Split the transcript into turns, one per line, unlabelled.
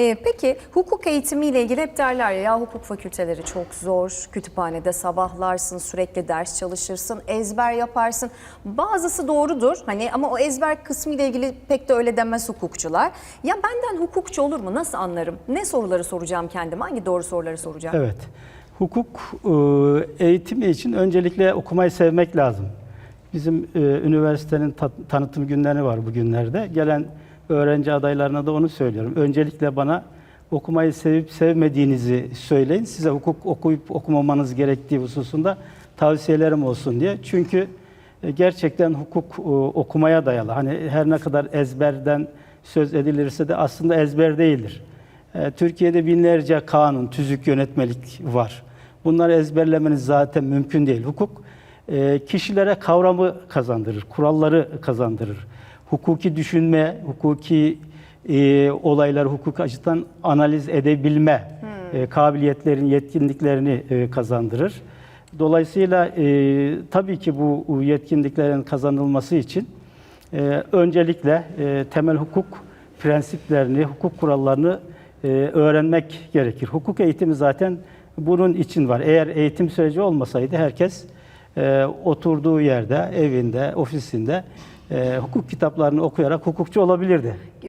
Ee, peki hukuk eğitimiyle ilgili hep derler ya, ya hukuk fakülteleri çok zor. Kütüphanede sabahlarsın, sürekli ders çalışırsın, ezber yaparsın. Bazısı doğrudur hani ama o ezber kısmı ile ilgili pek de öyle demez hukukçular. Ya benden hukukçu olur mu? Nasıl anlarım? Ne soruları soracağım kendime? Hangi doğru soruları soracağım?
Evet. Hukuk e, eğitimi için öncelikle okumayı sevmek lazım. Bizim e, üniversitenin ta- tanıtım günleri var bugünlerde. Gelen öğrenci adaylarına da onu söylüyorum. Öncelikle bana okumayı sevip sevmediğinizi söyleyin. Size hukuk okuyup okumamanız gerektiği hususunda tavsiyelerim olsun diye. Çünkü e, gerçekten hukuk e, okumaya dayalı. Hani her ne kadar ezberden söz edilirse de aslında ezber değildir. E, Türkiye'de binlerce kanun, tüzük, yönetmelik var. Bunları ezberlemeniz zaten mümkün değil. Hukuk kişilere kavramı kazandırır, kuralları kazandırır. Hukuki düşünme, hukuki e, olayları hukuk açıdan analiz edebilme e, kabiliyetlerini, yetkinliklerini e, kazandırır. Dolayısıyla e, tabii ki bu yetkinliklerin kazanılması için e, öncelikle e, temel hukuk prensiplerini, hukuk kurallarını e, öğrenmek gerekir. Hukuk eğitimi zaten bunun için var. Eğer eğitim süreci olmasaydı herkes e, oturduğu yerde, evinde, ofisinde e, hukuk kitaplarını okuyarak hukukçu olabilirdi.